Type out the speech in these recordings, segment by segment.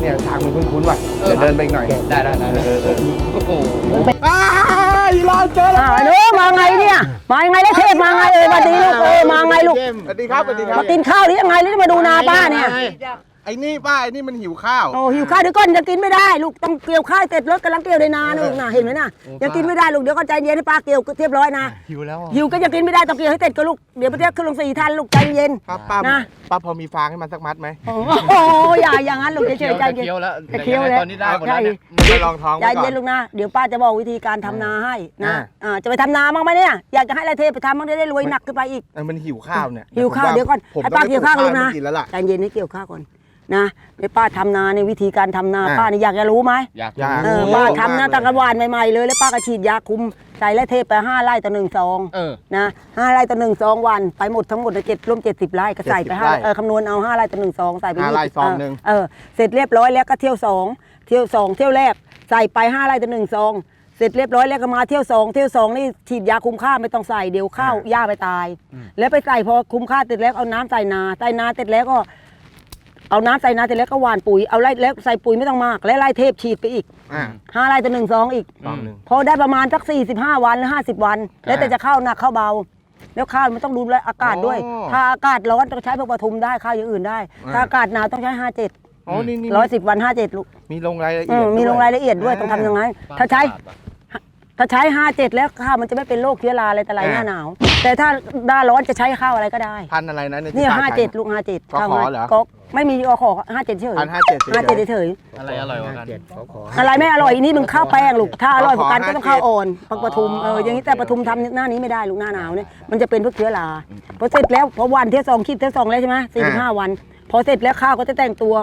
เออเนี่ยทางมันคุ้นๆว่ะเดี๋ยวเดินไปอีกหน่อย ได้ได้ได้เออเออเออโอ้โหอ้าวอีรอนเจอแล้วอ่าหนูมาไงเนี่ย มายังไงได้เทพมาไงเอ่ยมาดีลูกเออมาไงลูกสวัสดีครับสวัสดีครับมากินข้าวหรือยังไงหรือมาดูนาป้าเนี่ยไอ้นี่ป้าไอ้นี่มันหิวข้าว โอ้หิวข้าวเดี๋ยวก่อนยังกินไม่ได้ลูกต้องเกี่ยวข้าวเสร็จรถกำลังเกี่ยวในนานะลูกนะเห็นไหมน่ะยังกินไม่ได้ลูกเดี๋ยวก็ใจเย็นให้ป้าเกี่ยวเรียบร้อยนะหิวแล้วอะหิวก็ยังกินไม่ได้ต้องเกี่ยวให้เสร็จก็ลูกเดี๋ยวไปเรียกขึ้นลงสี่ท่านลูกใจเย็น ป้าป้านะ ป้าพอมีฟางให้มันสักมัดไหมโอ้โหอย่าอย่างนั้นลูกเฉยๆใจเย็น เคี้ยวแล้วจะเคี้ยวแล้ว ตอนนี้ได้หมดแล้วเนี่ยไปลองท้องใจไว้ก่อเย็นน ลูกนะเดี๋ยวป้าจะบอกวิธีการทำนาให้นะอ่า อ่าจะไปทำนาบ้างไหมเนี่ยอยากจะให้อะไรเทพไปทำบ้างได้รวยหนักขึ้นไปอีก เออมันหิวข้าวเนี่ยหิวข้าวผมเดี๋ยวก่อนผมให้ต้องป้าเกี่ยวข้าวไปลูกนะกินแล้วล่ะใจเย็นให้เกี่ยวข้าวก่อน นะเดี๋ยวป้าทำนาในวิธีการทำนาอ่า ป้านี่อยากจะรู้ไหมอยากอยาก เออโอ้ป้าโหทำนาตั้งแต่หวานใหม่ๆเลยแล้วป้าก็ฉีดยาคุมใส่และเทพไปห้าไร่ต่อหนึ่งซองเออ นะห้าไร่ต่อหนึ่งซองวันไปหมดทั้งหมดเจ็ดร่วมเจ็ดสิบไร่ก็ใส่ไปห้า70ไร่เออคำนวณเอาห้าไร่ต่อหนึ่งซองใส่ไปห้าไร่20ซองหนึ่งเออเสร็จเรียบร้อยแล้วก็เที่ยวสองเที่ยวสองเที่ยวแรกใส่ไปห้าไร่ต่อหนึ่งซอง เสร็จเรียบร้อยแล้วก็มาเที่ยวสองเที่ยวสองนี่ฉีดยาคุมค่าไม่ต้องใส่เดี๋ยวข้าวหญ้าไปตาย แล้วไปใส่พอคุมค่าเสร็จแล้วเอาน้ำใส่นาใส่นาเสร็จแล้วก็ เอาน้ำใส่นาเสร็จแล้วก็หว่านปุ๋ยเอาไร่แล้วใส่ปุ๋ยไม่ต้องมากและไล่เทพฉีดไปอีกอ่า ห้าไร่ต่อหนึ่งซองอีก ซองหนึ่ง พอได้ประมาณสักสี่สิบห้าวันหรือห้าสิบวัน แล้วแต่จะเข้าหนักเข้าเบา แล้วข้าวมันต้องดูแลอากาศด้วย อ๋อถ้าอากาศร้อนต้องใช้พวกปทุมได้ข้าวอย่างอื่นได้ อ่า ถ้าอากาศหนาวต้องใช้ห้าเจ็ดอ๋อนี่นี่ร้อยสิบวันห้าเจ็ดลูกมีลงรายละอืเอียดมมีลงรายละเอียดด้วยต้องทำยังไง ถ้าใช้ ถ้าใช้ห้าเจ็ดแล้วข้าวมันจะไม่เป็นโรคเชื้อราอะไรแต่ไรหน้าหนาว แต่ถ้าหน้าร้อนจะใช้ข้าวอะไรก็ได้ พันธุ์อะไรนะที่เนี่ย ป้ห้าใช้เจ็ดลูกห้าเจ็ดกขอเหรอ ก็ไม่มีกขอห้าเจ็ดเฉยพันห้าเจ็ดห้าเจ็ดเฉยอะไรอร่อยกว่ากันอะไรไม่อร่อยนี่มึงข้าวแป้งลูกถ้าอร่อยกว่ากันขอก็ต้องข้าว57อ่อนปักปทุมเอออย่างนี้แต่ปทุมทำหน้านี้ไม่ได้ลูกหน้าหนาวเนี่ยมันจะเป็นพวกเชื้อราพอเสร็จแล้วพอวันเที่ยวสองคิดเที่ยวสองแล้วใช่ไหมสี่สิบห้าวัน พอเสร็จแล้วข้าวก็จะแต่งตัว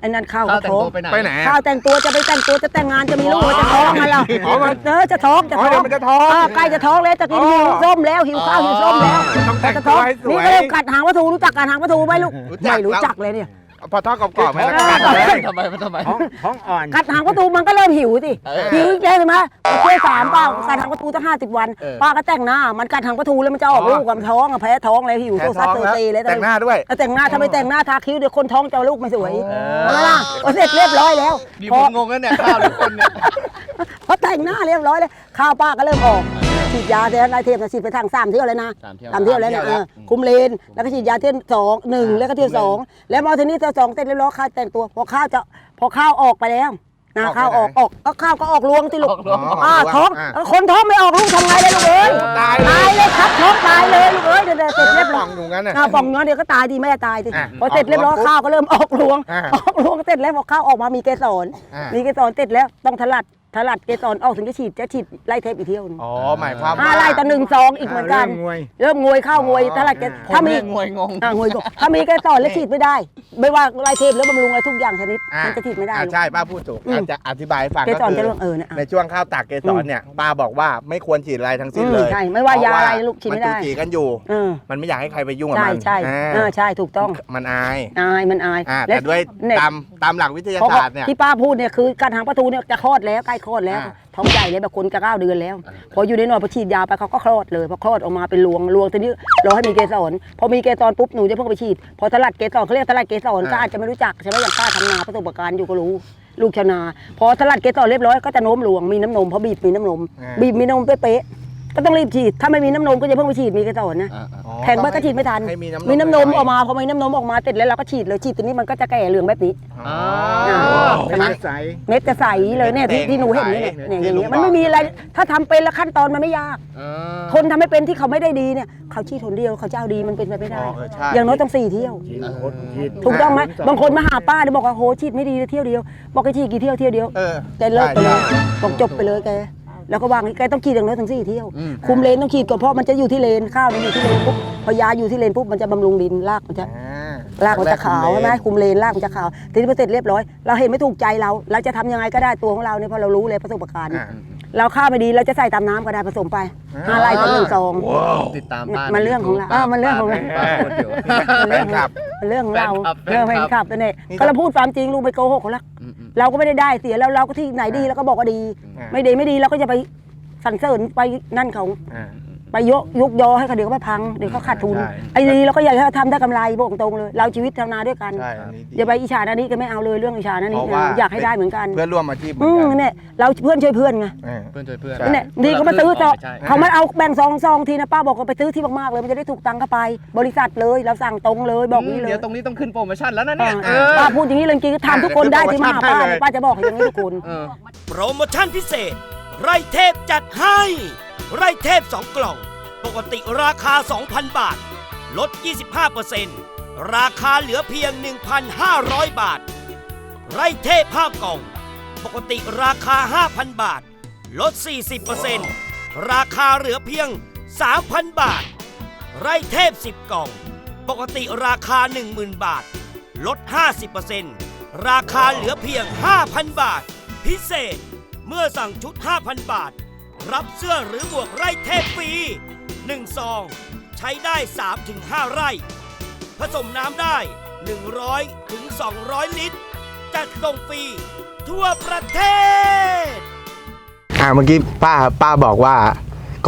ไอ้นั่นข้าวข้าก็วแต่งท้องตัวไปไหน ไปไหนข้าวแต่งตัวจะไปแต่งตัวจะแต่งงานจะมีลูกจะท้องอะไรล่ะอ๋อมันเออจะท้องจะอ๋อท้อเดี๋ยงวมันจะท้องอ่าใกล้จะท้องแล้วจะกินอ๋อหิวส้มแล้วหิวข้าวหิวส้มแล้วต้องแต่งจะตัท้วองให้สวย นี่ก็เริ่มกัดหางวัตถุรู้จักกัดหางวัตถุไหมลูกรู้จักไม่รู้จักเลยเนี่ย พอทอดกรอบๆไหมเออกัดเลยทำไมมันทำไมท้องอ่อน กัดหางประตูมันก็เริ่มหิวสิเออหิวใช่ไหมเที่ยวสามป้ากัดหางประตูตั้งห้าสิบวัน เออ ป้าก็แต่งหน้า มันกัดหางประตูแล้วมันจะออกอ๋อลูกกับท้องอะแพ้ท้องเลยหิวแพ้โซซัสท้องเตอแล้วร์ตีเลยแต่งหน้าด้วย แต่งหน้าถ้าไม่แต่งหน้าทาคิ้วเดี๋ยวคนท้องจะเอาลูกไม่สวยเออ เอาละล่ะพอเสร็จเรียบร้อยแล้ว นี่พผอมงงแล้วเนี่ยข้าวหรือคนเนี่ยพอ แต่งหน้าเรียบร้อยเลยข้าวป้าก็เริ่มออกฉีดยาเทนไรเทปฉีดไปทางสามเที่ยวเลยนะสามเที่ยวสามเที่ยวแล้วเนี่ยเออคุมเลนแล้วก็ฉีดยาเที่ยวสองหนึ่งแล้วก็เที่ยวสองแล้วมาทีนี้เที่ยวสองเสร็จเรียบร้อยข้าวแต่งตัวพอข้าวจะพอข้าวออกไปแล้วนะออกไปข้าวออกไหนออกก็ข้าวก็ออกรวงที่ลูกออกรวงอ่าออกรวงท้องอ่าเออคนท้องไม่ออกลูกทำไงเลยลูกเอ้ยตายเลย ตายเลยครับท้องตายเลยลูกเอ้ยเดี๋ยวเดี๋ยวเสร็จเรียบร้ป่ออยงอยู่งั้นน่ะ อ่าป่องน้อยเดี๋ยวก็ตายดีแม่ตายสิอะพอเสร็จเรียบร้อยออกรวงข้าวก็เริ่มออกรวงอะออกรวงเสร็จแล้วพอข้าวออกมามีเกสรอะ มีเกสรเสร็จแล้วต้องถลัด ถลัดเกสรออกถึงจะฉีดจะฉีดไล่เทปอีกเที่ยวหนึงอ๋อหมายความห้าว่า ไล่ต่อหนึ่งซองอีกเหมือนกัน เริ่มงวย เริ่มงวยเข้างวยอ๋อถลัดเกสผมถ้ามีเนี่ยงวยงง อ่างวยก่อนถ้ามีเกสรแล้วฉีดไม่ได้ ไม่ว่าไล่เทปหรือบำรุงอะไรทุกอย่างชนิดอะมันจะฉีดไม่ได้ อะลูกใช่ป้าพูดถูกอืม อาจจะอธิบายให้ฟังเกก็สรคืจะอ เรื่องเออเนี่ยในช่วงข้าวตากเกสรเนี่ยป้าบอกว่าไม่ควรฉีดอะไรทั้งสิ้นอืมเลยใช่ไม่ว่ายาอะไรลูกฉีดมัไม่นได้จูจีกันอยู่ เออมันไม่อยากให้ใครไปยุ่งกับใช่มันใช่อ่าเออใช่ถูกต้องมันอายอายมันอายอ่าและแต่ด้วยเนี่ยตามตามหลักวิทยาเพราะศาสตร์เนี่ย ที่ป้าพูดเนี่ยคือการทางประตูเนี่ยจะคลอดแล้วใกล้คลอดแล้วอ่าท้องใหญ่เลยแบบคนจะเก้าเดือนแล้วพออยู่ในหน่อยพอฉีดยาไปเขาก็คลอดเลยพอคลอดออกมาเป็นรวงรวงทีนี้รอให้มีเกสรพอมีเกสรปุ๊บหนูจะเพิ่งไปฉีด พอตลาดเกสรเขาเรียกตลาดเกสรก็อาจจะไม่รู้จักใช่ไหมอย่างป้าทำนาประสบการณ์อยู่ก็รู้ ลูกชาวนา พอตลาดเกสรเรียบร้อยก็จะโน้มรวงมีน้ำนมเพราะบีบมีน้ำนมอ่า บีบมีน้ำนมเป๊ะๆ ก็ต้องรีบฉีด ถ้าไม่มีน้ำนมก็จะเพิ่งไปฉีดมีเกสรนะอ๋อแทงเบิร์ก็ฉีดไม่ทัน ให้มีน้ำนมมีน้ำนมหยๆออกมาพอมีน้ำนมออกมาเสร็จแล้วเราก็ฉีดเลยฉีดตัวนี้มันก็จะแก่เหลืองแบบนี้ อ๋อ ใช่ไหม ใส เม็ดจะใสเลยเนี่ยที่ที่หนูเห็นเนี่ยใสเนี่ยที่อย่างลุเงี้งยมันไม่บอกมีอะไรถ้าทำเป็นแล้วขั้นตอนมันไม่ยากเออคนทำไม่เป็นที่เขาไม่ได้ดีเนี่ยเขาชี้ทนเดียวเขาเจ้าดีมันเป็นไปไม่ได้ อ๋อเออใช่ อย่างน้อยต้องสี่เที่ยวฉีดโคตรฉีดถูกต้องไหมบางคนมาหาป้าเนี่ยบอกว่าโหฉีดไม่ดีเลยเที่ยวเดียว บอกให้ฉีดกี่เที่ยวเที่ยวเดียวเออแกเลิกไปเลยใช่บอกจบไปเลยแก แล้วก็วางให้แกต้องฉีดอย่างน้อยถึงสี่เที่ยว อืม คุมเลนต้องฉีดก่อนเพราะมันจะอยู่ที่เลนข้าวมันอยู่ที่เลนปุ๊บพอยาอยู่ที่เลนปุ๊บมันจะบำรุงดินรากมันจะ อ่รากมันจะขาวใช่ไหมคุมเลนรากมันจะขาวทีนี้พอเสร็จเรียบร้อย เราเห็นไม่ถูกใจเรา เราจะทำยังไงก็ได้ตัวของเราเนี่ยเพราะเรารู้เลยประสบการณ์ อ่า เราข้าวไม่ดีเราจะใส่ตามน้ำก็ได้ผสมไปห้าไร่ต่อหนึ่งซอง ติดตามป้ามันเรื่องของเราเออมันเรื่องของเรา ป้าคนเดียว แฟนคลับเรื่องของเราแฟนคลับเรื่องแฟนคลับตัวนี้นี่ก็เราพูดความจริงลูกไปโกหกเขาละอืมอืม เราก็ไม่ได้ได้เสียแล้วเราก็ที่ไหนดีเราก็บอกว่าดี อ่า ไม่ดีไม่ดีเราก็จะไปสรรเสริญไปนั่นเขา อ่า ไปยกยกยอให้เขาเดี๋ยวเขาไปพังเดี๋ยวเขาขาดทุนใช่ ไอ้ดีเราก็อยากให้เขาทำได้กำไรบอกตรงเลย เราชีวิตทำนาด้วยกัน ใช่อันนี้ดี อย่าไปอิจฉานันนี้ก็ไม่เอาเลยเรื่องอิจฉานันนี้เพราะว่า อยากให้ได้เหมือนกันเพื่อนร่วมอาชีพเหมือือนมกันเนี่ยเราเพื่อนช่วยเพื่อนไงอ่าเพื่อนช่วยเพื่อนใช่เนี่ยดีก็มาซื้อต่อใช่ เขามาเอาแบ่งซองซองทีนะป้าบอกว่าไปซื้อที่มากๆเลยมันจะได้ถูกตังค์เข้าไป บริษัทเลยเราสั่งตรงเลยบอกนี้เลยเดี๋ยวตรงนี้ต้องขึ้นโปรโมชั่นแล้วนะเอเนี่ยอเออป้าพูดอย่างนี้เลยจริงๆทำทุกคนได้ที่มาหาป้าเนี่ยป้าจะบอกอย่างนี้ทุกคน เออ โปรโมชั่นพิเศษ ไร่เทพจัดให้ ไร่เทพ 2 กล่อง ปกติราคา 2,000 บาท ลด 25%ราคาเหลือเพียง 1,500 บาท ไร่เทพ5กล่อง ปกติราคา 5,000 บาท ลด 40%ราคาเหลือเพียง 3,000 บาท ไร่เทพ 10 กล่อง ปกติราคา 10,000 บาท ลด 50%ราคาเหลือเพียง 5,000 บาท พิเศษเมื่อสั่งชุด 5,000 บาท รับเสื้อหรือหมวกไร่เทพฟรี1ซอง ใช้ได้ 3-5 ไร่ ผสมน้ำได้ 100ถึง200 ลิตร จัดส่งฟรีทั่วประเทศ อ่าเมื่อกี้ป้าป้าบอกว่า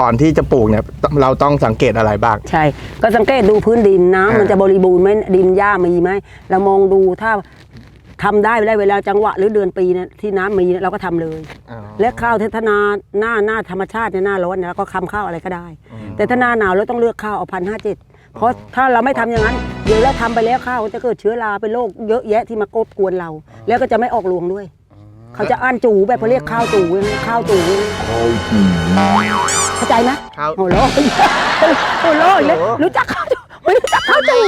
ก่อนที่จะปลูกเนี่ยเราต้องสังเกตอะไรบ้าง ใช่ ก็สังเกตดูพื้นดินน้ำอ่ามัมันจะบริบูรณ์ไหมดินหญ้ามีไหมเรามองดูถ้า ทำได้ได้เวลาจังหวะหรือเดือนปีเนี่ยที่น้ำมีเนี่ยเราก็ทำเลย อ๋อและข้าวเทศนาหน้าหน้าธรรมชาติในยหน้าร้อนเนี่ยเราก็คำข้าวอะไรก็ได้ อืม แต่ถ้าหน้าหนาวเราต้องเลือกข้าวเอาพันห้าเจ็ดเพราะถ้าเราไม่ทำอย่างนั้น เดี๋ยวเราทำไปแล้วข้าวมันจะเกิดเชื้อราเป็นโรคเยอะแยะที่มากบกวนเรา แล้วก็จะไม่ออกรวงด้วย เขาจะอ่านจูแบบเขาเรียกข้าวจูอย่างนี้ข้าวจูอย่างนี้เข้าใจไหมข้าวโอ้โหโอ้โหเลยรู้จักข้าวจูไม่รู้จัก ข้าวจู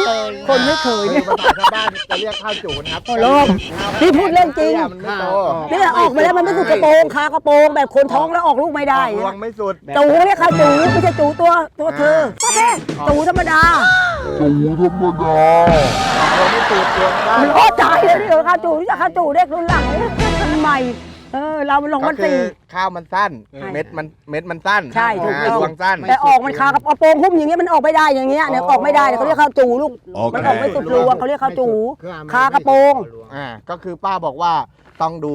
คนไม่เคยเนี่ยภาษาชาวบ้านจะเรียกข้าวจูนะครับโอ้โหนี่พูดเรื่องจริง มันไม่โตเนี่ยออกมาแล้วมันไม่สุดกระโปรงคากระโปรงแบบคนท้องแล้วออกลูกไม่ได้ออกรวงไม่สุดจูเรียกข้าวจูไม่ใช่จูตัวตัวเธอก็แค่จูธรรมดารวงไม่สุดรวงได้มันโอ้ตายเลยนี่เออข้าวจูรู้จักข้าวจูเด็กรุ่นหลังใหม่ เออ เรามันลงก็มันคืตีอข้าวมันสั้น ใช่เม็ดมันเม็ดมันสั้นใช่ถูกอ่าต้องรวงสั้น แต่ออกมันคากระโปรงหุ้มอย่างเงี้ยมันออกไม่ได้อย่างเงี้ยเนี่ยออกไม่ได้เนี่ยเขาเรียกข้าวจูลูกมันออกไม่สุดรวงเขาเรียกข้าวจู คากระโปรง อ่าก็คือป้าบอกว่าต้องดู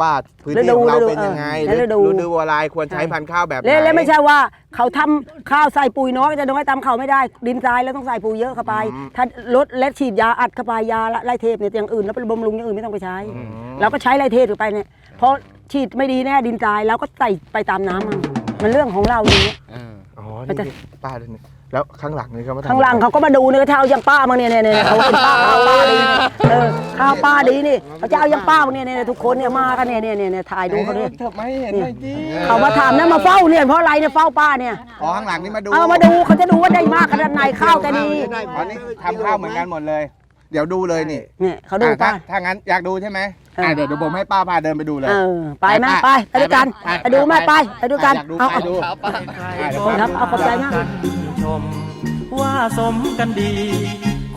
ว่าพื้นฤที่ดูของเราฤดูเป็นยังไงเออฤดูฤดูอะไรควรใช้พันธุ์ข้าวแบบไหนแล้วแล้วไม่ใช่ว่าเขาทำข้าวใส่ปุ๋ยน้อยจะน้อยตามเขาไม่ได้ดินทรายแล้วต้องใส่ปุ๋ยเยอะเข้าไป ถ้าลดและฉีดยาอัดเข้าไปยาไล่เทพเนี่ยอย่างอื่นแล้วไปบำรุงอย่างอื่นไม่ต้องไปใช้เราก็ใช้ไล่เทพเข้าไปเนี่ยเพราะฉีดไม่ดีแน่ดินทรายเราก็ใส่ไปตามน้ำมันมันเรื่องของเราอย่างเงี้ยเอออ๋อมันจะนี่ป้าดูนี่ แล้วข้างหลังนี่เขามาทำข้างหลังเขาก็มาดูเนี่ยเขาจะเอาอย่างป้ามาเนี่ยเนี่ยเนี่ยเขาเป็นป้าข้าวป้าดีเออข้าวป้าดีนี่เขาจะเอาอย่างป้ามาเนี่ยเนี่ยทุกคนเนี่ยมากันเนี่ยเนี่ยเนี่ยถ่ายดูเขาเนี่ยเถอะไม่เห็นหน่อยจีเขามาถามนะมาเฝ้าเนี่ยเพราะอะไรเนี่ยเฝ้าป้าเนี่ยอ๋อข้างหลังนี่มาดูเอามาดูเขาจะดูว่าได้มากขนาดไหนข้าวแกดีอ๋อนี่ทำข้าวเหมือนกันหมดเลย เดี๋ยวดูเลยนี่เนี่ยเขาดูอะถ้าป้าถ้างั้นอยากดูใช่ไหมเอออ่อะเดี๋ยวเดี๋ยวผมให้ป้าพาเดินไปดูเลย เออไปไหมไปไปด้วยกันไปดูไหมไปไปด้วยกันอยากดูเอาไปเอา ดูครับป้าอะเดี๋ยวครับเอาขอบใจมาก ชม ว่าสมกันดี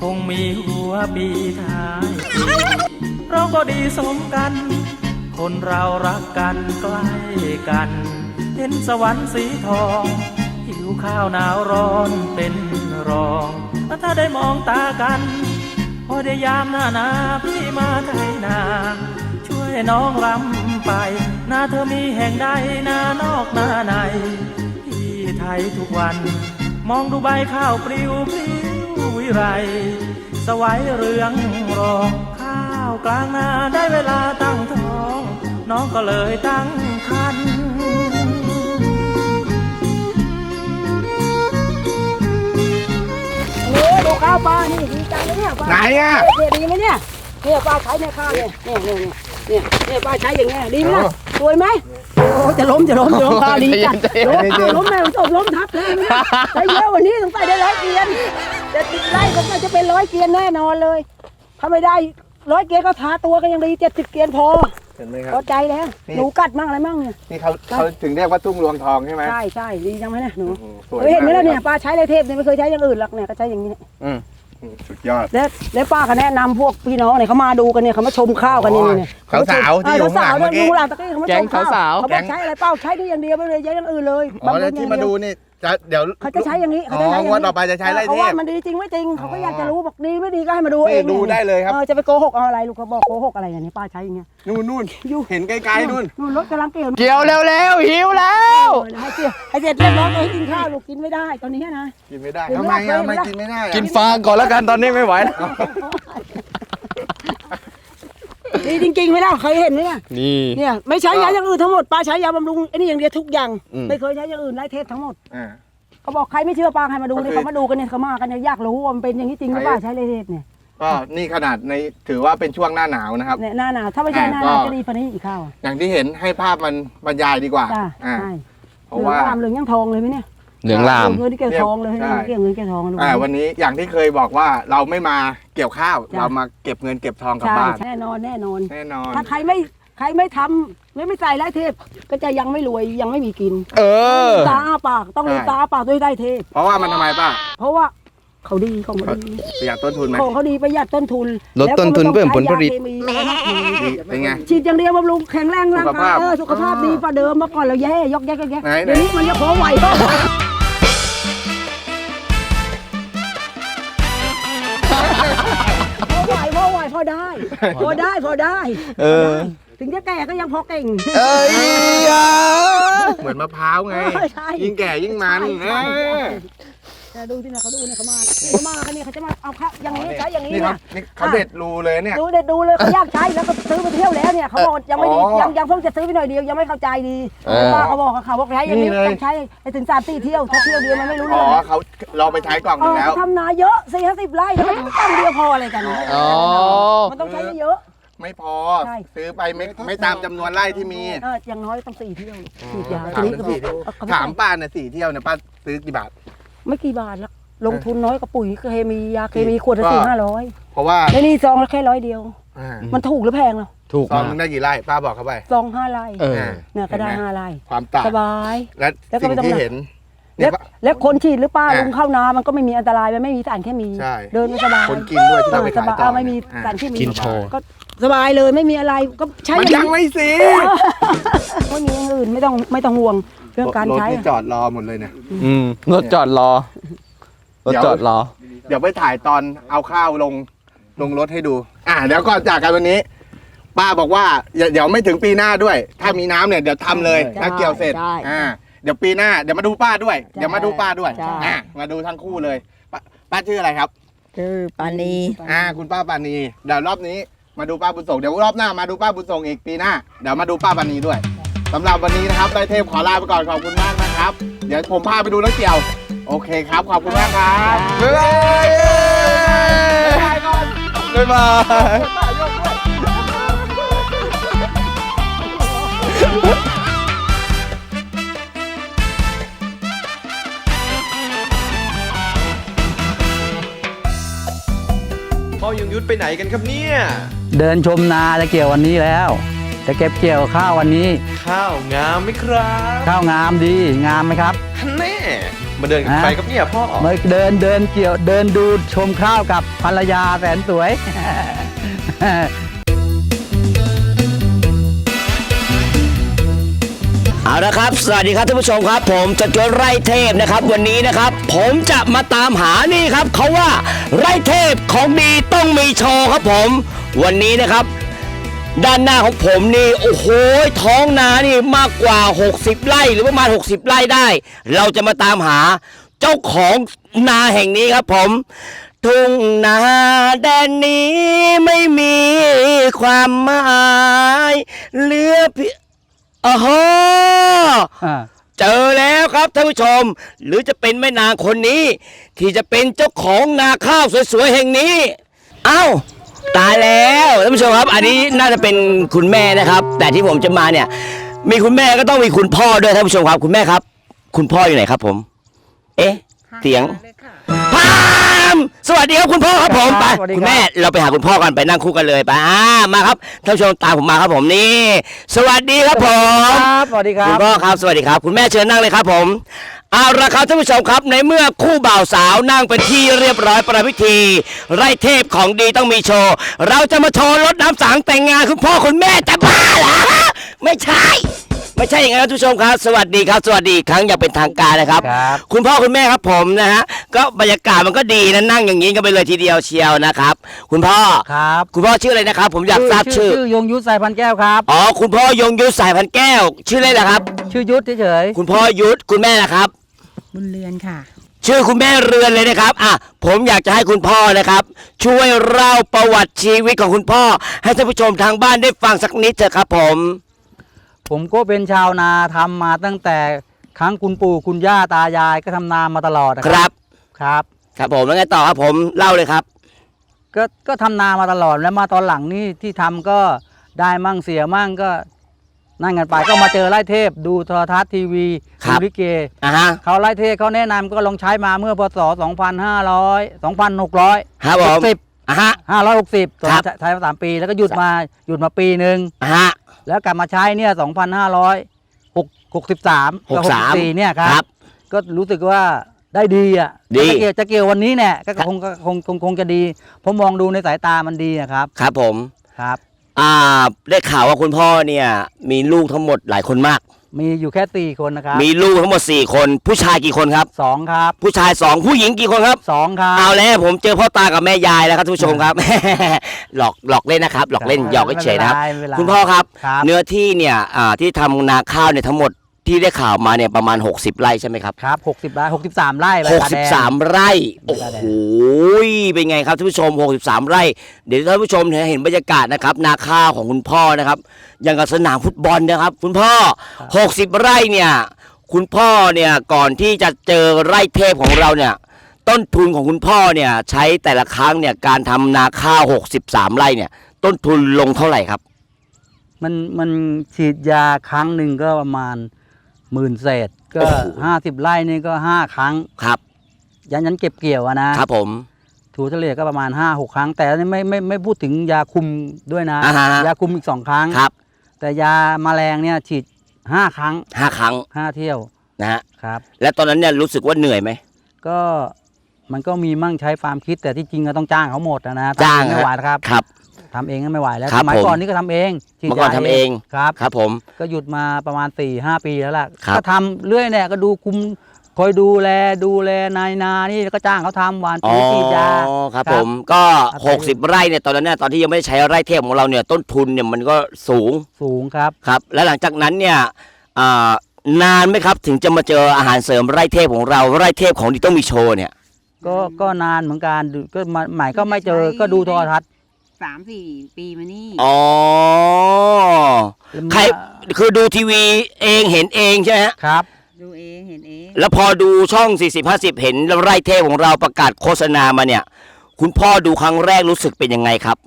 คงมีหัวปีท้ายเราก็ดีสมกัน คนเรารักกันใกล้กัน เห็นสวรรค์สีทอง หิวข้าวหนาวร้อนเป็นรอง ถ้าได้มองตากัน พอได้ยามหน้านาพี่มาไทยนา ช่วยน้องลำไปนาเธอมีแห่งใดนานอกนาในพี่ไทยทุกวัน มองดูใบข้าวปลิวปลิววิไร สวัยเรืองรองข้าวกลางนาได้เวลาตั้งท้อง น้องก็เลยตั้งคันโอ้ดูข้าวป้านี่ จังเลยเนี่ยป้าไหนอะเนี่ยดีไหมเนี่ยเนี่ยป้าใช้ในข้าวเนี่ยเนี่ยเนี่ยเนี่ยเนี่ยป้าใช้อย่างเงี้ยดีไหมล่ะสวยไหมโอ้จะล้มจะล้มจะล้มป้าดีจังใจเย็นล้มใจเย็นล้มแม่ตกล้มทับเลยเนี่ยได้เยอะวันนี้สงสัยได้ร้อยเกียนจะติดไล่ก็น่าจะเป็นร้อยเกียนแน่นอนเลยถ้าไม่ได้ร้อยเกียนก็ทาตัวก็ยังดีเจ็ดสิบเกียนพอเห็นไหมคพรัอบใจแล้วนี่หนูกัดมั่งอะไรมั่งเนี่ยนี่เขาเขาถึงเรียกว่าทุ่งรวงทองใช่ไหมใช่ใช่ดีจังไหมเนี่ยหนูโอ้โหสวยเคยเห็นไหมากล่ะเนี่ยครับป้าใช้อะไรเทพเนี่ยไม่เคยใช้อย่างอื่นหรอกเนี่ยก็ใช้อย่างนี้อืม สุดยอด แล้วแล้วป้าก็แนะนำพวกพี่น้องเนี่ยเขามาดูกันเนี่ยเขามาชมข้าวกันนี่เนี่ยอ๋อสาวๆที่อยู่ข้างหลังเออสาวๆเมื่อกี้ดูหลังตะกี้เขามาชมข้าวแก๊งสาวๆ เขาบอกใช้อะไรเป้าใช้นี่อย่างเดียวไม่เลยใช้อย่างอื่นเลยอ๋อแล้วบำรุงที่ย่งมาเยดูนี่ จะเดี๋ยวเขาจะใช้อย่างนี้อ๋เขาอจะใช้อย่างงวดนี้ต่อไปจะใช้ไล่เขาเทว่าพมันดีจริงไม่จริงเขาก็อ๋อออยากจะรู้บอกดีไม่ดีก็ให้มาดูนี่เองดูได้เลยครับ ออจะไปโกหกเอาอะไรลูกเขาบอกโกหกอะไรอย่างนี้ป้าใช้อย่างเงี้ยนู่นนู่นเห็นไกลๆนู่น นู่นรถกำลังเกี่ยวเกี่ยวเร็วๆหิวแล้ว เออให้เกี่ยวให้เสร็จเรียบร้อยให้กินข้าวลูกกินไม่ได้ตอนนี้นะ กินไม่ได้กินทำไม่ไมได้อะทำไมไม่ได้กินไม่ได้อะกินฟางก่อนแล้วกันตอนนี้ไม่ไหวแล้ว ดีจริงๆไหมล่ะเคยเห็นไหมเนี่ยนี่ เนี่ยไม่ใช้ยาอย่างอื่นทั้งหมดป้าใช้ยาบำรุงไอ้นี่อย่างเดียวทุกอย่าง อืม ไม่เคยใช้อย่างอื่นไล่เทพทั้งหมดอ่า เขาบอกใครไม่เชื่อป้าให้มาดูก็เนี่ยคือเขามาดูกันเนี่ยเขามากันเนี่ยอยากรู้ว่ามันเป็นอย่างนี้จริงหรือเปล่าใช้ใช้ไล่เทพเนี่ยก็นี่ขนาดในถือว่าเป็นช่วงหน้าหนาวนะครับ เนี่ยหน้าหนาวถ้าไม่ใช่หน้าหก็นาวจะดีกว่านี้อีกข้าวอะอย่างที่เห็นให้ภาพมันบรรยายดีกว่า จ้าอ่า ใช่เพราะว่าเหลืองลามเหลืองยังทองเลยไหมเนี่ย เหลืองลาม เงินที่เกี่ยวทองเลยใช่เกี่ยวเงินเกี่ยวทองเลยอ่าวันนี้อย่างที่เคยบอกว่าเราไม่มาเกี่ยวข้าวจ้ะเรามาเก็บเงินเก็บทองกลับใช่บ้านแน่นอนแน่นอน แน่นอน ถ้าใครไม่ใครไม่ทำไม่ไม่ใส่ไล่เทพ ก็จะยังไม่รวยยังไม่มีกิน เออตาอ้าปากต้องลืมใช่ตาอ้าปากด้วยไล่เทพ เพราะว่ามันทำไมป้าเพราะว่าเขาดีของเขาดีประหยัดต้นทุนไหมของเขาดีประหยัดต้นทุนลดต้นทุนเพิ่มผลผลิตแล้วก็ไม่ต้องใช้ยาเคมีดีเป็นไงฉีดอย่างเดียวบำรุงแข็งแรงร่างสุขกาภายพเออสุขภาพดีกว่าเดิมเมื่อก่อนเราแย่ยกแยกยกแยกไหนไหนเดี๋ยวนี้มันจะพอไหวก็พ ไหวพอได้ พอได้พอได้เออ ถึงจะแก่ก็ยังพอเก่ง เอ้ยอะเหมือนมะพร้าวไงใช่ยิ่งแก่ยิ่งมันใช่ใช่ เออ แต่ดูที่นะเขาดูเนี่ยเขามาเขามากันเนี่ยเขาจะมาเอาค่ะอย่างนี้ใช้อย่างนี้นี่คเนี่รับยนี่เขาเด็ดรูเลยเนี่ย ดูเด็ดดูเลยเขาอยากใช้แล้วก็ซื้อมาเที่ยวแล้วเนี่ยเขาบอกยังไม่ดีอ๋อยังยังเพิ่งจะซื้อไปหน่อยเดียวยังไม่เข้าใจดีเออ ป้าเขาบอกกับเขาบอกใช้อย่างนี้นี่เลย ต้องใช้ไปถึงสามสี่เที่ยวถ้าเที่ยวเดียวมันไม่รู้อ๋เรื่อองเขาเราไปใช้กล่องหเอนึงอแล้ว เขาทำนาเยอะสี่ห้าสิบไร่แล้วมันตั้งเดียวพออะไรกันอ๋อ มันต้องใช้เยอะ ไม่พอ ใช่ ซื้อไปไม่ไม่ตามจำนวนไร่ที่มี เอออย่างน้อยต้องสี่เที่ยวฉีดยาถามทีนี้ถึก็งบอสี่กเที่ยวเออถามป้าเนี่ยสี่เที่ยวเนี่ยป้าซื้อกี่บาท ไม่กี่บาทละลงทุนน้อยกว่าปุ๋ยเคมียาเคมีขวดละก็สี่ห้าร้อยเพราะว่าในนี่ซองละแค่ร้อยเดียวอ่ามันถูกหรือแพงเหรอถูกซองมากนึงได้กี่ไร่ป้าบอกเขาไปซองห้าไร่เออเนี่ยก็ได้เห็นไหมห้าไร่ความต่างสบายและแล้วก็สิ่ไม่งต้องที่หนักเห็นและเนี่ยป้าและคนฉีดหรือป้าอะลุงเข้านามันก็ไม่มีอันตรายมันไม่มีสารเคมีใช่เดินก็สบายคนกินด้วยที่เราไปสขายบายต่อเอาไม่มีอะสารเคมีกินโชว์ก็สบายเลยไม่มีอะไรก็ใช้มันอยัย่างงนี้ไม่สิไม่มีอย่างอื่นไม่ต้องไม่ต้องห่วง เรื่องการรถใช้นี่อะจอดรอหมดเลยเนี่ย อืมรถจอดรอรถจอดรอ เดี๋ยวไปถ่ายตอนเอาข้าวลงลงรถให้ดู อะเดี๋ยวก่อนจากกันวันนี้ ป้าบอกว่าอย่าเดี๋ยวไม่ถึงปีหน้าด้วย ถ้ามีน้ำเนี่ยเดี๋ยวทำเลยถ้าเกี่ยวเสร็จ ได้อ่า เดี๋ยวปีหน้าเดี๋ยวมาดูป้าด้วย เดี๋ยวมาดูป้าด้วย จ้าอะมาดูทั้งคู่เลยป้าป้าชื่ออะไรครับ คือปานีอ่า คุณป้าปานีเดี๋ยวรอบนี้มาดูป้าบุญส่งเดี๋ยวรอบหน้ามาดูป้าบุญส่งอีกปีหน้าเดี๋ยวมาดูป้าปานีด้วย สำหรับวันนี้นะครับ ได้เทพขอลาไปก่อนขอบคุณมากนะครับ เดี๋ยวผมพาไปดูแล้วเกี่ยว โอเคครับ ขอบคุณมากครับบ๊ายบายบ๊ายบายพ่อยงยุทธไปไหนกันครับเนี่ย เดินชมนาจะเกี่ยววันนี้แล้ว จะเก็บเกี่ยวข้าววันนี้ ข้าวงามไหมครับข้าวงามดีงามไหมครับฮันแน่มาเดินกับฮะ ใครครับเนี่ยพ่อมาเดินเดินเกี่ยวเดินดูชมข้าวกับภรรยาแสนสวย เอาละครับ สวัสดีครับท่านผู้ชมครับ ผมจะจวนไร่เทพนะครับ วันนี้นะครับ ผมจะมาตามหานี่ครับเขาว่าไร่เทพของดีต้องมีโชว์ครับผม วันนี้นะครับ ด้านหน้าของผมนี่ โอ้โห ท้องนานี่มากกว่า 60 ไร่หรือประมาณ 60 ไร่ได้ เราจะมาตามหาเจ้าของนาแห่งนี้ครับผม ทุ่งนาแดนนี้ไม่มีความหมายเหลือเพียงอ๋อเจอแล้วครับท่านผู้ชม หรือจะเป็นแม่นางคนนี้ ที่จะเป็นเจ้าของนาข้าวสวยๆแห่งนี้ เอ้า ตายแล้วท่านผู้ชมครับ อันนี้น่าจะเป็นคุณแม่นะครับ แต่ที่ผมจะมาเนี่ย มีคุณแม่ก็ต้องมีคุณพ่อด้วยท่านผู้ชมครับ คุณแม่ครับ คุณพ่ออยู่ไหนครับ ผม เอ๊ะ เสียงพามสวัสดีครับคุณพ่อครับผมไปสวัสดีครับ คุณแม่เราไปหาคุณพ่อกันไปนั่งคู่กันเลยไปอ่ามาครับท่านผู้ชมตามผมมาครับผมนี่ สวัสดีครับผม ครับสวัสดีครัคุบณพ่อครับสวัสดีครับ คุณแม่เชิญนั่งเลยครับผม เอาละครับท่านผู้ชมครับในเมื่อคู่บ่าวสาวนั่งเป็นที่เรียบร้อยประพิธี ไร่เทพของดีต้องมีโชว์ เราจะมาโชว์รถน้ำสังแต่งงานคุณพ่อคุณแม่จะบ้าเหรอไม่ใช่ ไม่ใช่อย่างนั้นครับท่านผู้ชมครับ สวัสดีครับ สวัสดีอีกครั้งอย่างเป็นทางการนะครับ ครับ คุณพ่อคุณแม่ครับผมนะฮะก็บรรยากาศมันก็ดีนะนั่งอย่างนี้กันไปเลยทีเดียวเชียวนะครับ คุณพ่อครับคุณพ่อชื่ออะไรนะครับ ผมอยากทราบชื่อ ชื่อยงยุทธสายพันแก้วครับ อ๋อคุณพ่อยงยุทธสายพันแก้ว ชื่ออะไรนะครับ ชื่อยุทธเฉยคุณพ่อยุทธคุณแม่นะครับ บุญเรือนค่ะ ชื่อคุณแม่เรือนเลยนะครับอะผมอยากจะให้คุณพ่อนะครับ ช่วยเล่าประวัติชีวิตของคุณพ่อ ให้ท่านผู้ชมทางบ้านได้ฟังสักนิดเถอะครับผมๆผมก็เป็นชาวนาทำมาตั้งแต่ครั้งคุณปู่คุณย่าตายายก็ทำนามาตลอดนะคครัรับครับ ครับผมแล้วไงต่อครับผมเล่าเลยครับ ก็ก็ทำนามาตลอดแล้วมาตอนหลังนี่ที่ทำก็ได้มั่งเสียมั่งก็ นั่งกันไปก็มาเจอไล่เทพ ดูโทรทัศน์ทีวีครัดูบ ลิเกอะฮะเขาไล่เทพเขาแนะนำก็ลองใช้มาเมื่อพศ 2500 2600 ครับผมสิบอะฮะห้าร้อยหกสิบครับใช้มาสามปีแล้วก็หยุดมาหยุดมาปีหนึ่งอะฮะ แล้วกลับมาใช้เนี่ยสองพันห้าร้อยหกหกสิบสามหกสามสี่เนี่ยคครัรับบก็รู้สึกว่าได้ดีอะดี จะเกี่ยวจะเกี่ยววันนี้เนี่ยก็ครับคงก็คงคงคงจะดี ผมมองดูในสายตามันดีนะครับ ครับผม ครับ อ่าได้ข่าวว่าคุณพ่อเนี่ย มีลูกทั้งหมดหลายคนมาก มีอยู่แค่สี่คนนะครับมีลูกทั้งหมด 4 คน ผู้ชายกี่คนครับ สองครับผู้ชาย 2 ผู้หญิงกี่คนครับ สองครับ เอาแล้วผมเจอพ่อตากับแม่ยายแล้วครับท่านผู้ชมครับ หลอกหลอกเล่นนะครับ หลอกเล่นหยอกเฉยๆนะครับ ไม่เป็นไรคุณพ่อครับ ครับ เนื้อที่เนี่ยอ่าที่ทำนาข้าวเนี่ยทั้งหมด ที่ได้ข่าวมาเนี่ยประมาณ 60 ไร่ใช่ไหมครับ ครับหกสิบไร่หกสิบสามไร่ใบตาแดง 63 ไร่ โอ้ใบตาแดโหงเป็นไงครับท่านผู้ชม 63 ไร่ เดี๋ยวท่านผู้ชมเนี่ยเห็นบรรยากาศนะครับ นาข้าวของคุณพ่อนะครับ อย่างกับสนามฟุตบอลนะครับ คุณพ่อ 60 ไร่เนี่ย คุณพ่อเนี่ย ก่อนที่จะเจอไร่เทพของเราเนี่ย ต้นทุนของคุณพ่อเนี่ย ใช้แต่ละครั้งเนี่ย การทำนาข้าว 63 ไร่เนี่ย ต้นทุนลงเท่าไหร่ครับ มันมันฉีดยาครั้งหนึ่งก็ประมาณ หมื่นเศษก็โอ้โห ห้าสิบไร่นี่ก็ห้าครั้ง ครับ ยันยันเก็บเกี่ยวอะนะครับผม ถูเฉลี่ยก็ประมาณห้าหกครั้ง แต่อันนี้ไม่ไม่ไม่พูดถึงยาคุมด้วยนะ อ่าฮะ ยาคุมอีกสองครั้ง ครับแต่ยาแมลงเนี่ยฉีดห้าครั้งห้าครั้งห้าเที่ยวนะฮะครับ และตอนนั้นเนี่ยรู้สึกว่าเหนื่อยไหม ก็มันก็มีมั่งใช้ความคิดแต่ที่จริงก็ต้องจ้างเขาหมดนะนะจ้างทำเอไม่ไหวฮะนะครับ ครับ ทำเองก็ไม่ไหวแล้ว ครับสมัยผมก่อนนี่ก็ทำเองฉีดเมื่อก่อนยาทำเองครับ ครับผม ก็หยุดมาประมาณ4ี่ห้าปีแล้วล่ะ ครับ ก็ทำเรื่อยเนี่ยก็ดูคุมคอยดูแลดูแลนายนานี่แล้วก็จ้างเขาทำหวานอ๋อปุ๋ยฉีดยา ครับครับผมก็ อาศัย60 ไร่เนี่ยตอนนั้นเนี่ยตอนที่ยังไม่ได้ใช้ไร่เทพของเราเนี่ยต้นทุนเนี่ยมันก็สูงสูงครับ ครับ และหลังจากนั้นเนี่ยอ่านานไหมครับถึงจะมาเจออาหารเสริมไร่เทพของเราไร่เทพของดีต้องมีโชว์เนี่ย ก็ก็นานเหมือนกันดูก็มาใหม่ก็ไม่เจอก็ดูโทรทัศน์ สามสี่ปีมานี่อ๋อ ใครคือดูทีวีเองเห็นเองใช่ไหมฮะครับ ดูเองเห็นเองแล้วพอดูช่อง 40 50 เห็นไร่เทพของเราประกาศโฆษณามาเนี่ย คุณพ่อดูครั้งแรกรู้สึกเป็นยังไงครับ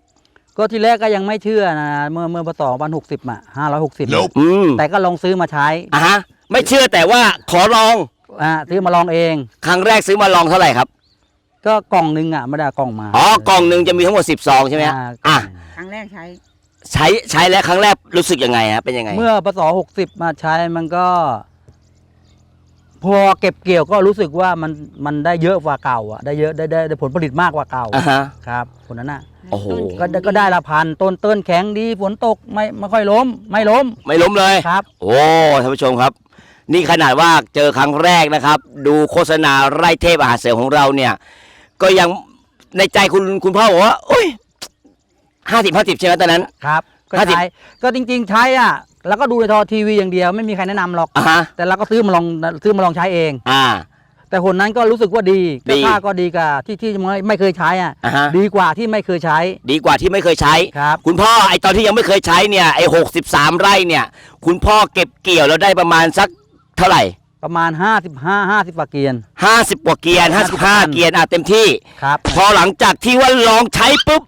ก็ทีแรกก็ยังไม่เชื่อนะเมื่อเมื่อพศวันหกสิบอะห้าร้อยหกสิบอืมแต่ก็ลองซื้อมาใช้อะฮะ ไม่เชื่อแต่ว่าขอลองอ่าซื้อมาลองเอง ครั้งแรกซื้อมาลองเท่าไหร่ครับ ก็กล่องหนึงอะไม่ได้เอากล่องมาอ๋อกล่องหนึ่งจะมีทั้งหมด10ซองใช่ไหมฮะ อ่าอะ ครั้งแรกใช้ ใช้ใช้แล้วครั้งแรกรู้สึกยังไงฮะเป็นยังไง เมื่อพศหกสิบมาใช้มันก็ พอเก็บเกี่ยวก็รู้สึกว่ามันมันได้เยอะกว่าเก่าอะได้เยอะได้ได้ได้ผลผลิตมากกว่าเก่าอะฮะ ครับผลนั้นน่ะโอ้โห ก็ได้ก็ได้ละพันต้นต้นแข็งดีฝนตกไม่ไม่ค่อยล้ม ไม่ล้มไม่ล้มเลย ครับ โอ้ท่านผู้ชมครับ นี่ขนาดว่าเจอครั้งแรกนะครับ ดูโฆษณาไร่เทพอาหารเสริมของเราเนี่ย ก็ยังในใจคุณคุณพ่อบอกว่าโอ้ยห้าสิบห้าสิบใช่ไหมตอนนั้น ครับก็ห้าสิบใช้ก็จริง ๆ ใช้อะแล้วก็ดูในทอทีวีอย่างเดียวไม่มีใครแนะนำหรอก อะฮะ แต่เราก็ซื้อมาลองซื้อมาลองใช้เอง อ่า แต่คนนั้นก็รู้สึกว่าดีดีก็ค่าก็ดีกว่าที่ที่ไม่ไม่เคยใช้อะอะฮะดีกว่าที่ไม่เคยใช้ดีกว่าที่ไม่เคยใช้ ครับ คุณพ่อไอตอนที่ยังไม่เคยใช้เนี่ยไอหกสิบสามไร่เนี่ย คุณพ่อเก็บเกี่ยวแล้วได้ประมาณสักเท่าไหร่ ประมาณ 55 50กว่าเกียนห้าสิบกว่าเกียร์ห้าสิบห้า55 เกียร์อะเต็มที่ ครับพอหลังจากที่ว่าลองใช้ปุ๊บ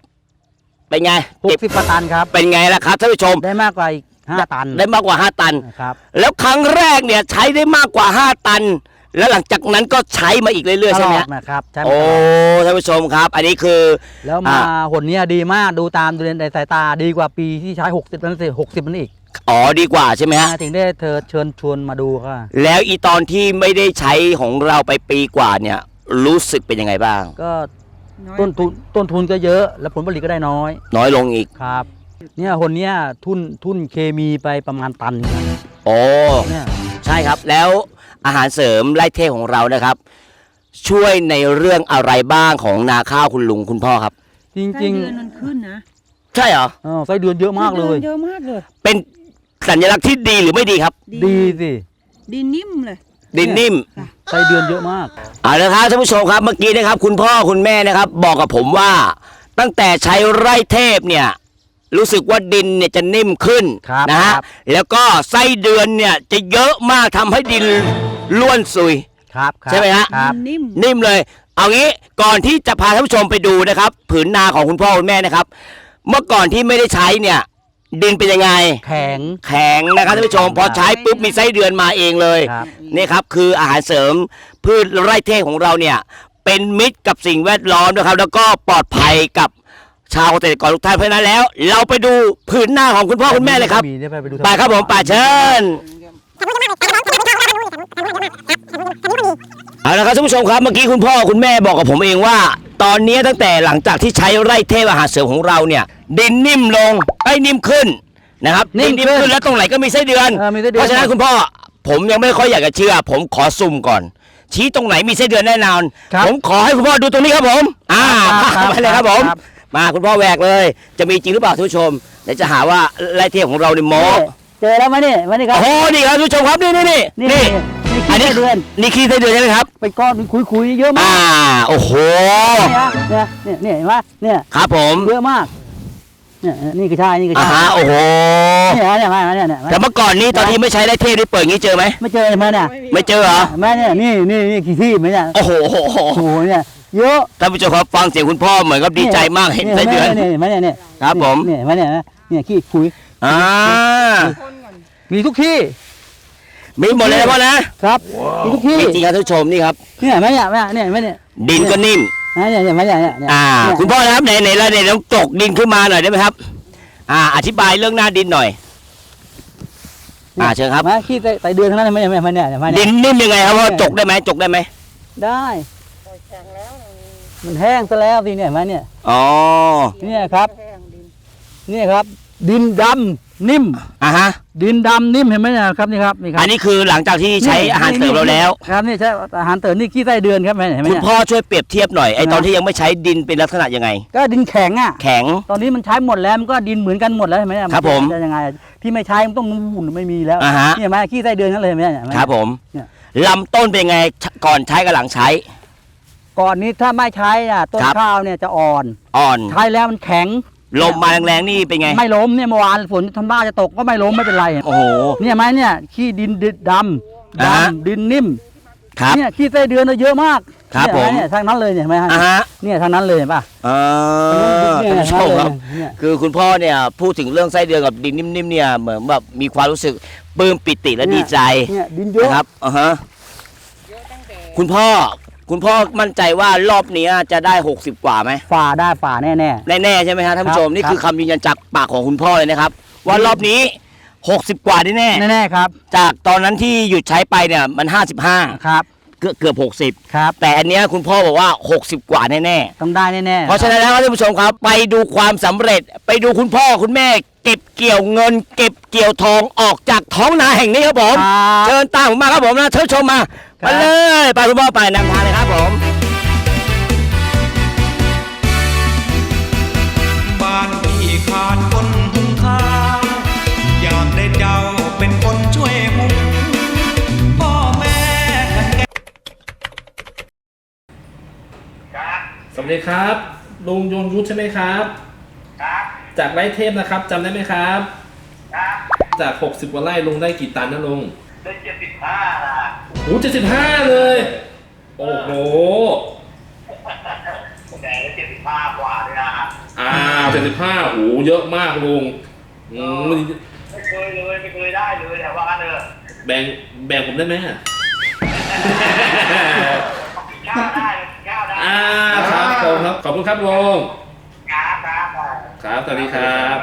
เป็นไงเก็บ60ประตันครับ เป็นไงล่ะครับท่านผู้ชม ได้มากกว่าอีก5ตันได้มากกว่า 5 ตัน ครับ แล้วครั้งแรกเนี่ยใช้ได้มากกว่า 5 ตัน แล้วหลังจากนั้นก็ใช้มาอีกเรื่อยๆตใช่ลไหมอฮะดนะครับใช่ไหมโอ้ท่านผู้ชมครับ อันนี้คือ แล้วมาอ่า หนเนี้ยดีมากดูตามดูในสายตาดีกว่าปีที่ใช้ 60 นั่นสิ60 นั่นอีก อ๋อดีกว่าใช่ไหมฮะ ถึงได้เธอเชิญชวนมาดูค่ะ แล้วอีตอนที่ไม่ได้ใช้ของเราไปปีกว่าเนี่ย รู้สึกเป็นยังไงบ้าง ก็น้อยต้นทุนต้นทุนก็เยอะ แล้วผลผลิตก็ได้น้อยน้อยลงอีกครับ เนี่ยคนเนี้ยทุนทุนเคมีไปประมาณตันครับโอ้เนี่ยใช่ครับ แล้วอาหารเสริมไร่เทพของเรานะครับ ช่วยในเรื่องอะไรบ้างของนาข้าวคุณลุงคุณพ่อครับ จริงไส้จริงเดือนมันขึ้นนะใช่เหรอๆเออไส้เดือนเยอะมากเลยเยอะมากเลย เป็น สัญลักษณ์ที่ดีหรือไม่ดีครับ ดีสิดีนิ่มเลย ดินนิ่มไส้เดือนเยอะมาก เอาละครับท่านผู้ชมครับเมื่อกี้นะครับ คุณพ่อคุณแม่นะครับ บอกกับผมว่า ตั้งแต่ใช้ไร่เทพเนี่ย รู้สึกว่าดินเนี่ยจะนิ่มขึ้นครับนะฮะครับ แล้วก็ไส้เดือนเนี่ยจะเยอะมากทำให้ดินล้วนซุย ครับครับใช่ไหมฮะ ครับ นิ่ม นิ่มเลย เอางี้ก่อนที่จะพาท่านผู้ชมไปดูนะครับ ผืนนาของคุณพ่อคุณแม่นะครับ เมื่อก่อนที่ไม่ได้ใช้เนี่ย ดินเป็นยังไง แข็ง แข็งนะครับท่านผู้ชม พอใช้ปุ๊บมีไส้เดือนมาเองเลยครับ นี่ครับคืออาหารเสริมพืชไร่เทพของเราเนี่ย เป็นมิตรกับสิ่งแวดล้อมนะครับ แล้วก็ปลอดภัยกับชาวเกษตรกรทุกท่านเพราะฉะนั้นแล้ว เราไปดูผืนหน้าของคุณพ่อคุณแม่เลยครับมีเนี่ยไปดูไปครับผมป่าเชิญเอาละครับท่านผู้ชมครับเมื่อกี้คุณพ่อคุณแม่บอกกับผมเองว่า ตอนนี้ตั้งแต่หลังจากที่ใช้ไร่เทพอาหารเสริมของเราเนี่ย ดินนิ่มลงไอ้ยนิ่มขึ้นนะครับดินนิ่มขึ้นแล้วตรงไหนก็มีไส้เดือน เออมีไส้เดือน เพราะฉะนั้นคุณพ่อผมยังไม่ค่อยอยากจะเชื่อ ผมขอซุ่มก่อน ชี้ตรงไหนมีไส้เดือนแน่นอน ครับผมขอให้คุณพ่อดูตรงนี้ครับผม อ่าครับครับมาเลยครับผม ครับ มาคุณพ่อแหวกเลย จะมีจริงหรือเปล่าท่านผู้ชมเดี๋ยวจะหาว่าไร่เทพของเราเนี่ยโม เจอแล้วไหมนี่มานี่ครัโอ้บโหนี่ครับท่านผู้ชมครับนี่นี่นี่นี่นี่นี่ อันขี้นี้ไส้เดือนนี่ขี้ไส้เดือนใช่ไหมครับ ไปก้อนคุยๆเยอะมาอ่า กโอ้โห เนี่ยเนี่ยเนี่ยเห็นไหมเนี่ยครับผมเยอะมากเนี่ยนี่ก็ใช่นี่ก็อ่าใช่ฮะโอ้โห เนี่ยเนี่ยมาเนี่ยเนี่ยแต่เมื่อก่อนนี้ตอนที่ไม่ใช้ไร่เทพนี่เปิดอย่างนี้เจอไหม ไม่เจอไหมเนี่ยไม่เจอเหรอ แม่เนี่ยนี่นี่นี่กี่ที่ไหมเนี่ยโอ้โหโอ้โหเนี่ยเยอะท่านผู้ชมครับฟังเสียงคุณพ่อเหมือนกับดีใจมากเห็นไส้เดือน เนี่ยเห็นไหมเนี่ยเนี่ยครับผม เนี่ยเห็นไหมเนี่ยเนี่ยขี้คุยอ่า มีทุกที่ มีหมดเลยนะพ่อนะครับมีทุกที่จริงๆครับท่านผู้ชมนี่ครับ เนี่ยเห็นไหมเนี่ยเนี่ยเห็นไหมเนี่ยดินก็นิ่มเนี่ยเนี่ยเห็นไหมเนี่ยเนี่ยเนี่ยอ่าเนี่ยคุณพ่อนะครับไหนไหนเราเนี่ยต้องตกดินขึ้นมาหน่อยได้ไหมครับ อ่า อธิบายเรื่องหน้าดินหน่อย อ่าเชิญครับห็นไหมขี้ไตไตเดือนทั้งนั้นเห็นไหมเห็นไหมเนี่ยเห็นไหมดิเนี่ย นนิ่มยังไงครับพ่อจกได้ไหมจกได้ไหมได้มันแห้งซะแล้วสิเนี่ยเห็นไหมเนี่ย อ๋อ เนี่ยครับเนี่ยครับ ดินดำนิ่ม อ่าฮะ ดินดำนิ่มเห็นไหมเนี่ยครับนี่ครับนี่ครัอันนี้คือหลังจากที่ใช้อาหารเสริมเราแล้ว ครับนี่ใช้อาหารเสริมนี่ขี้ไส้เดือนครับเห็นไหมคุณเนี่ย พ่อช่วยเปรียบเทียบหน่อยไอ้ตอนที่ยังไม่ใช้ดินเป็นลักษณะยังไง ก็ดินแข็งอะ แข็ง ตอนนี้มันใช้หมดแล้วมันก็ดินเหมือนกันหมดแล้วเห็นไหมเนี่ยครับผมจะยังไงที่ไม่ใช้มันต้องนู่นไม่มีแล้วอ่าฮะ นี่เห็นไหมขี้ไส้เดือนนั่นเลยเห็นไหมเนี่ยเห็นไหม ครับผมเนี่ย ลำต้นเป็นยังไงก่อนใช้กับหลังใช้ ก่อนนี้ถ้าไม่ใช้น่ะต้นครับ ข้าวเนี่ยจะอ่อน อ่อน ใช้แล้วมันแข็ง ลมมาแรงๆนี่เป็นไง ไม่ล้มเนี่ยเมื่อวานฝนทำบ้าจะตกก็ไม่ล้มไม่เป็นไรโอ้โห เนี่ยไหมเนี่ยขี้ดินดำอ่าฮะ ดำดินนิ่มครับ เนี่ยขี้ไส้เดือนน่ะเยอะมากครับเนี่ยผม เนี่ยทางนั้นเลยเนี่ยเห็นไหมฮะอ่าฮะเนี่ยทางนั้นเลยเห็นป่ะเออเนี่ยท่านผู้ชทางมนั้นครับเลยเนี่ยคือคุณพ่อเนี่ยพูดถึงเรื่องไส้เดือนกับดินนิ่มๆเนี่ยเหมือนแบบมีความรู้สึกปลื้มปิติและดีใจเนี่ยดินเยอะนะครับอ่าฮะคุณพ่อ คุณพ่อมั่นใจว่ารอบนี้จะได้ 60 กว่าไหมฝ่าได้ฝ่าแน่แน่ๆใช่ไหมครับท่านผู้ชมครับนี่คือคำยืนยันจากปากของคุณพ่อเลยนะครับ ว่ารอบนี้ 60 กว่าแน่ๆแน่ๆครับๆจากตอนนั้นที่หยุดใช้ไปเนี่ยมัน 55 ครับ เกือบเกือบครับ60แต่อันเนี้ยคุณพ่อบอกว่า 60 กว่าแน่ๆต้องได้แน่ๆเพราะฉะนั้นแล้วท่านผู้ชมครับ ไปดูความสำเร็จ ไปดูคุณพ่อคุณแม่ เก็บเกี่ยวเงิน เก็บเกี่ยวทองออกจากท้องนาแห่งนี้ครับผม ครับ เชิญตามผมมาครับผมนะเชิญชมมาครัไปบเลยไปคุณพ่อไปนำทางเลยครับ ผมบ้านพี่ขาดคนหุงข้าวอยากได้เจ้าเป็นคนช่วยหุงพ่อแม่สวัสดีครับ ลุงยงยุทธใช่ไหมครับจากไร่เทพนะครับจำได้ไหมครับจาก 60กว่าไร่ลุงได้กี่ตันนะลุงได้75นะโอ้เจ็ดสิบห้าเลย โอ้โห แต่เจ็ดสิบห้ากว่าเลยนะอ่าเจ็ดสิบห้าโอ้โหเยอะมากลุงอืมไม่เคยเลยไม่เคยได้เลยแต่ว่ากันเถอะแบ่งแบ่งผมได้ไหมอะ ก้าวได้ก้าวได้อ่าครับผมครับ ขอบคุณครับลุงครับครับ ครับสวัสดีครับ